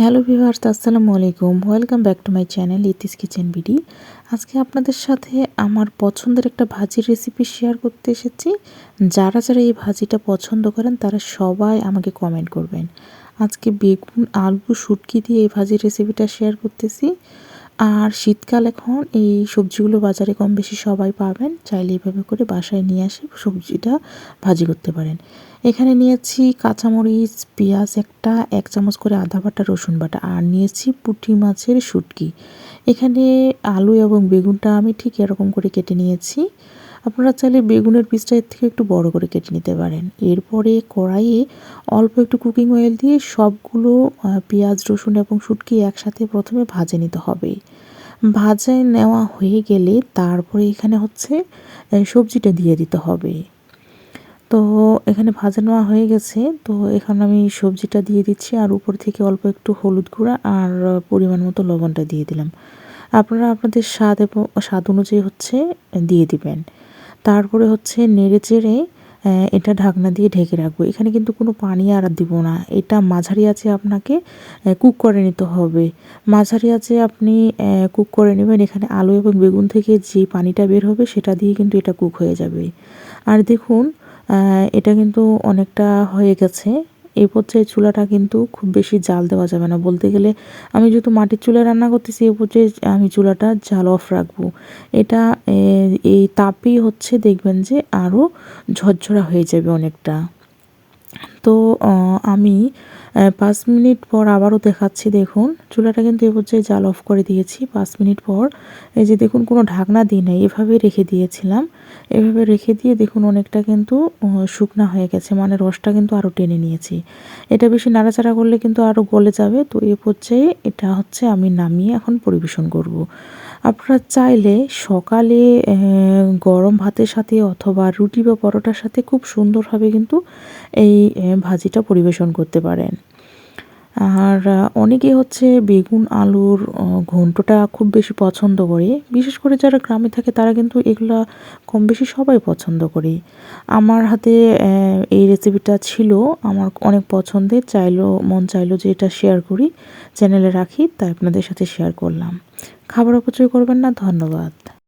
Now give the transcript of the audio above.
Hello viewers, আসসালামু আলাইকুম। Welcome back to my channel Iti's kitchen BD আজকে আপনাদের সাথে আমার পছন্দের একটা ভাজির রেসিপি শেয়ার করতে এসেছি। যারা যারা এই ভাজিটা পছন্দ করেন, তারা সবাই আমাকে কমেন্ট করবেন। আজকে বেগুন, আলু, শুটকি দিয়ে এই ভাজির রেসিপিটা শেয়ার করতেছি। আর শীতকাল এখন এই সবজিগুলো বাজারে কম বেশি সবাই পাবেন। চাইলে এভাবে করে বাসায় নিয়ে আসে সবজিটা ভাজি করতে পারেন। এখানে নিয়েছি কাঁচামরিচ, পেঁয়াজ একটা, এক চামচ করে আদা বাটা, রসুন বাটা আর নিয়েছি পুঁটি মাছের শুটকি। এখানে আলু এবং বেগুনটা আমি ঠিক এরকম করে কেটে নিয়েছি। আপনারা চাইলে বেগুনের পিসটা এর থেকে একটু বড় করে কেটে নিতে পারেন। এরপরে কড়াইয়ে অল্প একটু কুকিং অয়েল দিয়ে সবগুলো পেঁয়াজ, রসুন এবং শুটকি একসাথে প্রথমে ভাজে নিতে হবে। ভাজে নেওয়া হয়ে গেলে তারপরে এখানে হচ্ছে সবজিটা দিয়ে দিতে হবে। তো এখানে ভাজা নেওয়া হয়ে গেছে। তো এখানে আমি সবজিটা দিয়ে দিচ্ছি আর উপর থেকে অল্প একটু হলুদ গুঁড়া আর পরিমাণ মতো লবণটা দিয়ে দিলাম। আপনারা আপনাদের স্বাদ এবং, স্বাদ অনুযায়ী হচ্ছে, দিয়ে দিবেন। তারপরে হচ্ছে নেড়ে চেড়ে এটা ঢাকনা দিয়ে ঢেকে রাখব। এখানে কিন্তু কোনো পানি আর দিব না। এটা মাঝারি আছে আপনাকে কুক করে নিতে হবে। মাঝারি আছে আপনি কুক করে নেবেন। এখানে আলু এবং বেগুন থেকে যে পানিটা বের হবে সেটা দিয়ে কিন্তু এটা কুক হয়ে যাবে। আর দেখুন এটা কিন্তু অনেকটা হয়ে গেছে। এই পর্যায়ে চুলাটা কিন্তু খুব বেশি জাল দেওয়া যাবে না। বলতে গেলে আমি যেহেতু মাটির চুলায় রান্না করতেছি, এই পর্যায়ে আমি চুলাটা জাল অফ রাখব। এটা এই তাপেই হচ্ছে দেখবেন যে আরও ঝরঝরা হয়ে যাবে অনেকটা। তো আমি পাঁচ মিনিট পর আবারও দেখাচ্ছি, দেখুন। চুলাটা কিন্তু এ পর্যায়ে জাল অফ করে দিয়েছি পাঁচ মিনিট পর। এই যে দেখুন, কোনো ঢাকনা দিই নাই এভাবে রেখে দিয়েছিলাম। এভাবে রেখে দিয়ে দেখুন, অনেকটা কিন্তু শুকনা হয়ে গেছে মানে রসটা কিন্তু আরও টেনে নিয়েছি। এটা বেশি নাড়াচাড়া করলে কিন্তু আরও গলে যাবে। তো এ পর্যায়ে এটা হচ্ছে আমি নামিয়ে এখন পরিবেশন করব। আপনারা চাইলে সকালে গরম ভাতের সাথে অথবা রুটি বা পরোটার সাথে খুব সুন্দরভাবে কিন্তু এই ভাজিটা পরিবেশন করতে পারেন। আর অনেকে হচ্ছে বেগুন, আলুর ঘন্টটা খুব বেশি পছন্দ করে। বিশেষ করে যারা গ্রামে থাকে তারা কিন্তু এগুলা কম বেশি সবাই পছন্দ করে। আমার হাতে এই রেসিপিটা ছিল। আমার অনেক পছন্দের। চাইলো মন চাইলো যে এটা শেয়ার করি চ্যানেলে রাখি, তাই আপনাদের সাথে শেয়ার করলাম। খাবার অপচয় করবেন না। ধন্যবাদ।